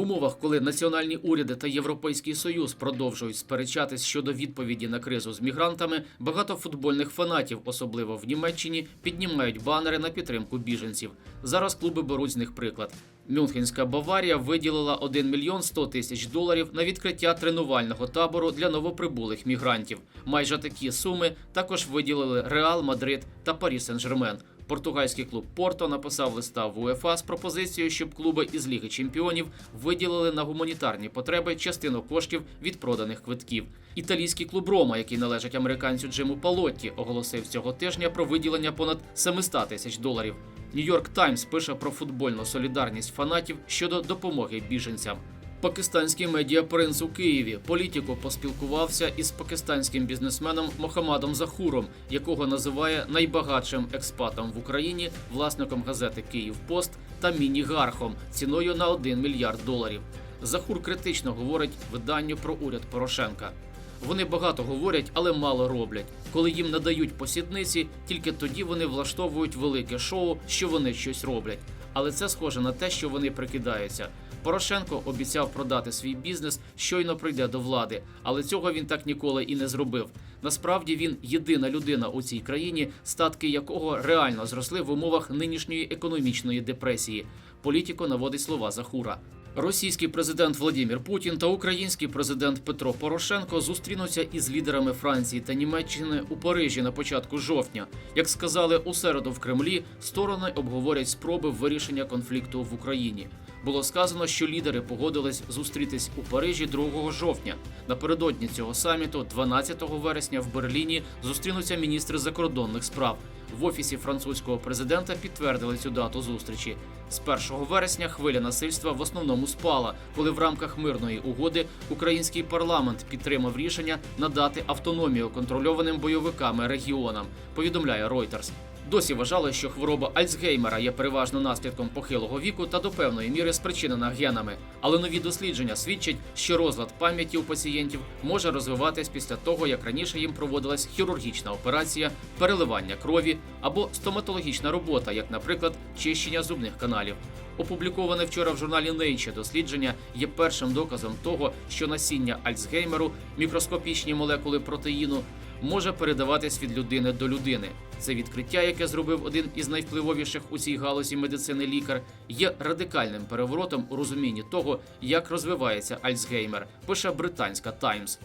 умовах, коли національні уряди та Європейський Союз продовжують сперечатись щодо відповіді на кризу з мігрантами, багато футбольних фанатів, особливо в Німеччині, піднімають банери на підтримку біженців. Зараз клуби беруть з них приклад. Мюнхенська Баварія виділила 1 мільйон 100 тисяч доларів на відкриття тренувального табору для новоприбулих мігрантів. Майже такі суми також виділили Реал Мадрид та Парі Сен-Жермен. Португальський клуб Порто написав листа в УЕФА з пропозицією, щоб клуби із Ліги Чемпіонів виділили на гуманітарні потреби частину коштів від проданих квитків. Італійський клуб Рома, який належить американцю Джиму Палотті, оголосив цього тижня про виділення понад 700 тисяч доларів. Нью-Йорк Таймс пише про футбольну солідарність фанатів щодо допомоги біженцям. Пакистанський медіапринц у Києві політико поспілкувався із пакистанським бізнесменом Мохамадом Захуром, якого називає найбагатшим експатом в Україні, власником газети Київ Пост та мінігархом ціною на 1 мільярд доларів. Захур критично говорить виданню про уряд Порошенка. Вони багато говорять, але мало роблять. Коли їм надають посідниці, тільки тоді вони влаштовують велике шоу, що вони щось роблять. Але це схоже на те, що вони прикидаються. Порошенко обіцяв продати свій бізнес, щойно прийде до влади, але цього він так ніколи і не зробив. Насправді він єдина людина у цій країні, статки якого реально зросли в умовах нинішньої економічної депресії. Політіко наводить слова Захура. Російський президент Владимир Путін та український президент Петро Порошенко зустрінуться із лідерами Франції та Німеччини у Парижі на початку жовтня. Як сказали у середу в Кремлі, сторони обговорять спроби вирішення конфлікту в Україні. Було сказано, що лідери погодились зустрітись у Парижі 2 жовтня. Напередодні цього саміту, 12 вересня, в Берліні зустрінуться міністри закордонних справ. В офісі французького президента підтвердили цю дату зустрічі. З 1 вересня хвиля насильства в основному спала, коли в рамках мирної угоди український парламент підтримав рішення надати автономію контрольованим бойовиками регіонам. Повідомляє Reuters. Досі вважали, що хвороба Альцгеймера є переважно наслідком похилого віку та до певної міри спричинена генами. Але нові дослідження свідчать, що розлад пам'яті у пацієнтів може розвиватись після того, як раніше їм проводилась хірургічна операція, переливання крові або стоматологічна робота, як, наприклад, чищення зубних каналів. Опубліковане вчора в журналі Nature дослідження є першим доказом того, що насіння Альцгеймеру, мікроскопічні молекули протеїну, може передаватись від людини до людини. Це відкриття, яке зробив один із найвпливовіших у цій галузі медицини лікар, є радикальним переворотом у розумінні того, як розвивається Альцгеймер, пише британська Таймс.